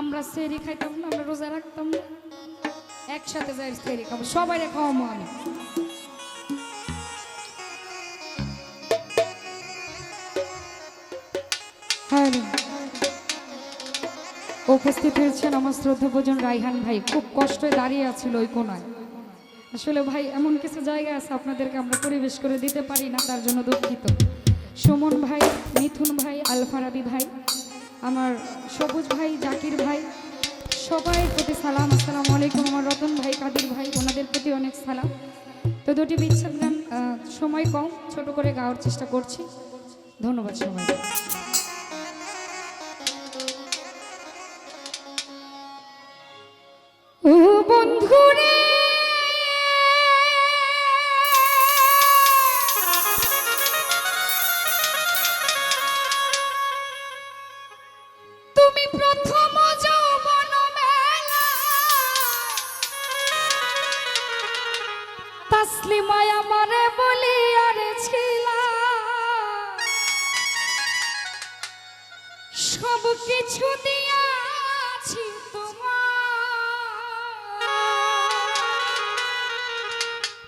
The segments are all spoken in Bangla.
আমরা সেরি খাইতাম না, আমরা রোজা রাখতাম না। একসাথে যাই সেরি খাব সবাই খাওয়াবো আমি। হ্যাঁ। উপস্থিত হয়েছেন আমার শ্রদ্ধাভোজন রাইহান ভাই, খুব কষ্টে দাঁড়িয়ে আছিল ওই কোনায়। আসলে ভাই, এমন কিছু জায়গা আছে আপনাদেরকে আমরা পরিবেশ করে দিতে পারি না, তার জন্য দুঃখিত। সুমন ভাই, মিথুন ভাই, আলফারাবি ভাই আমার সবুজ ভাই, জাকির ভাই সবাই প্রতি সালাম। আসসালামু আলাইকুম। আমার রতন ভাই, কাদির ভাই, ওনাদের প্রতি অনেক সালাম। তো দুটি বিচ্ছেদ সময় কম, ছোট করে গাওয়ার চেষ্টা করছি। ধন্যবাদ সবাই তাসলিমায় আমারে বলি, আরে সব কিছু দিয়াছি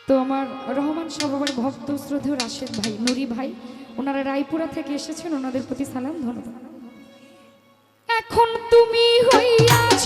তো আমার রহমান সবার ভক্ত শ্রদ্ধেয় রাশেদ ভাই, নুরি ভাই, ওনারা রায়পুরা থেকে এসেছেন, ওনাদের প্রতি সালাম, ধন্যবাদ। এখন তুমি হইয়াছ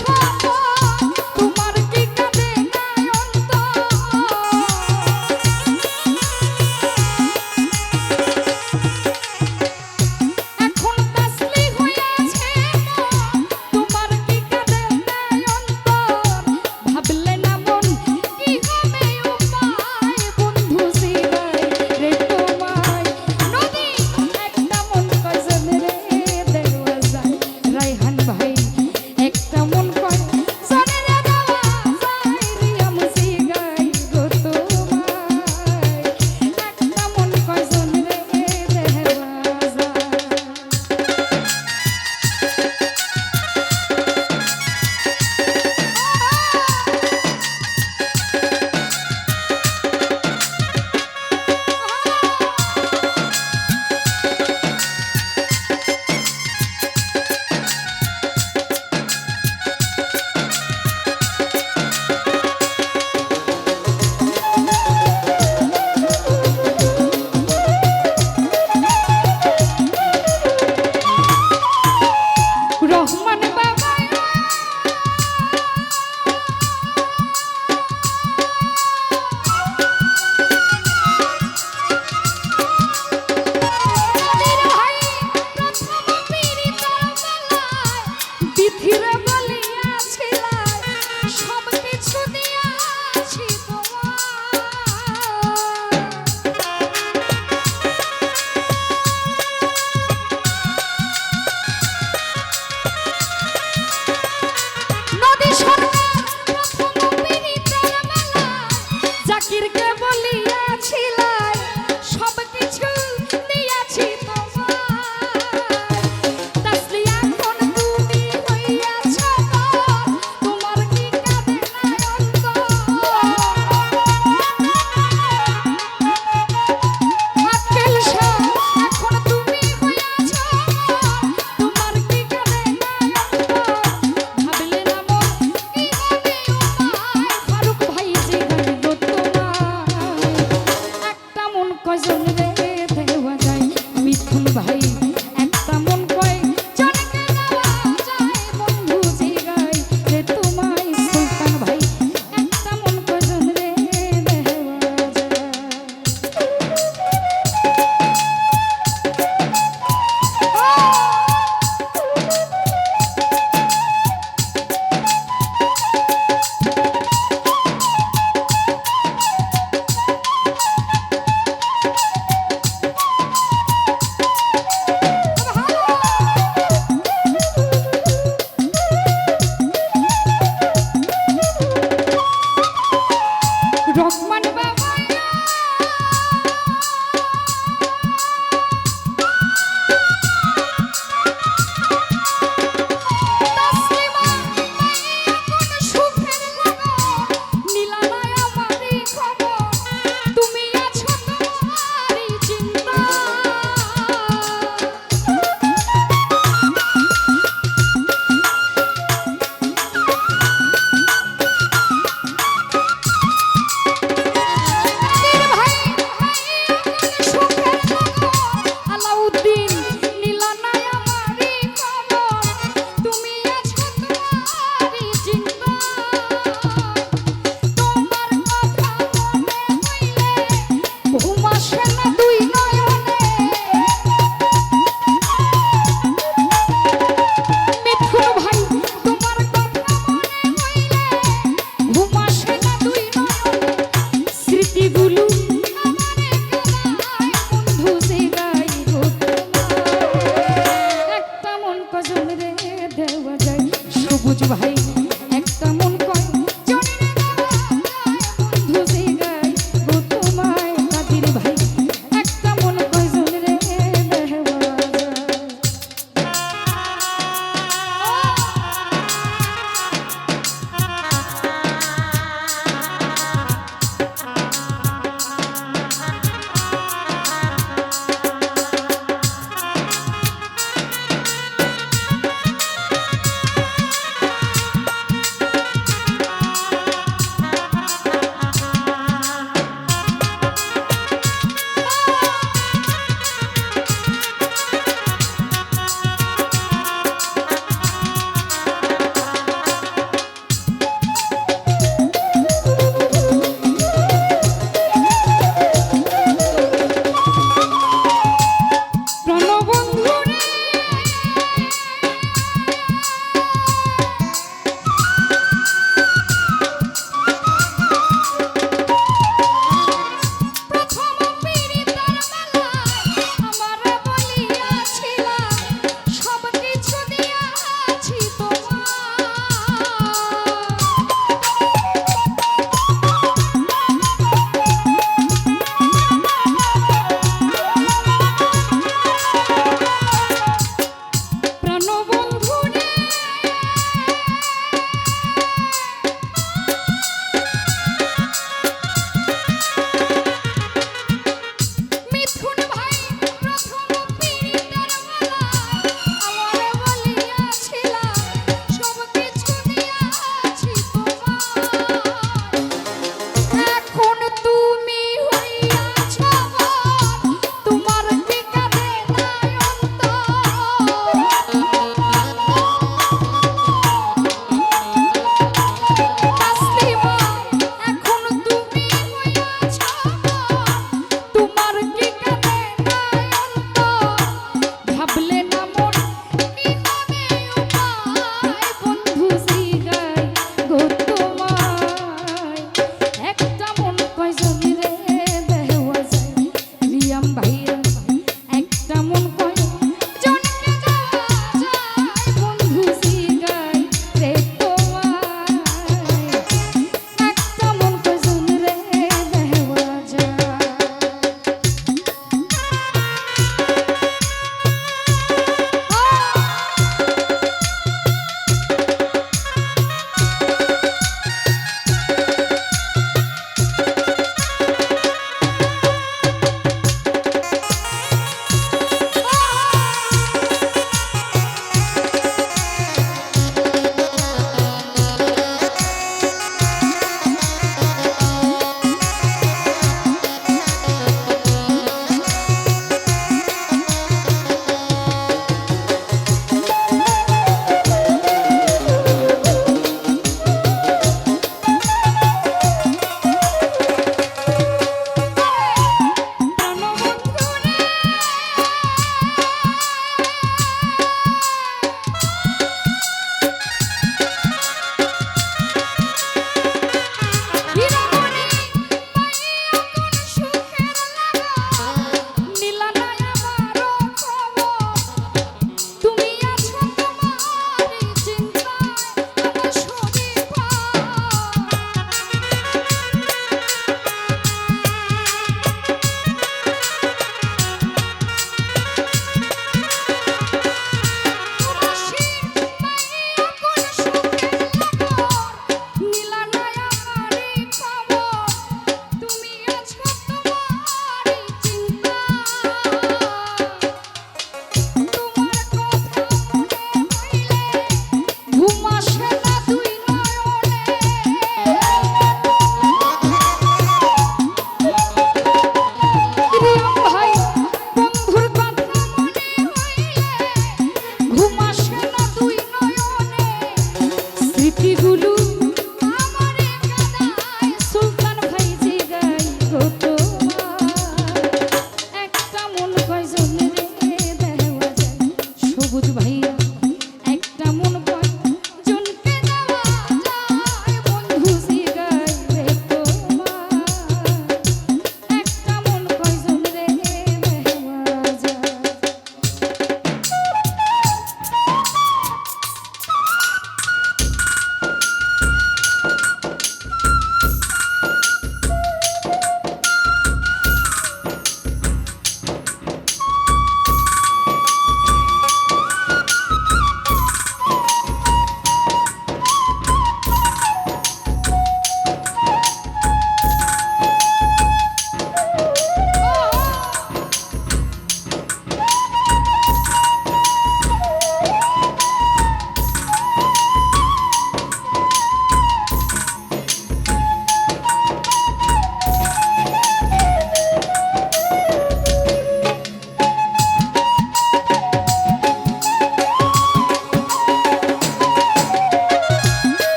স্মৃতিগুলো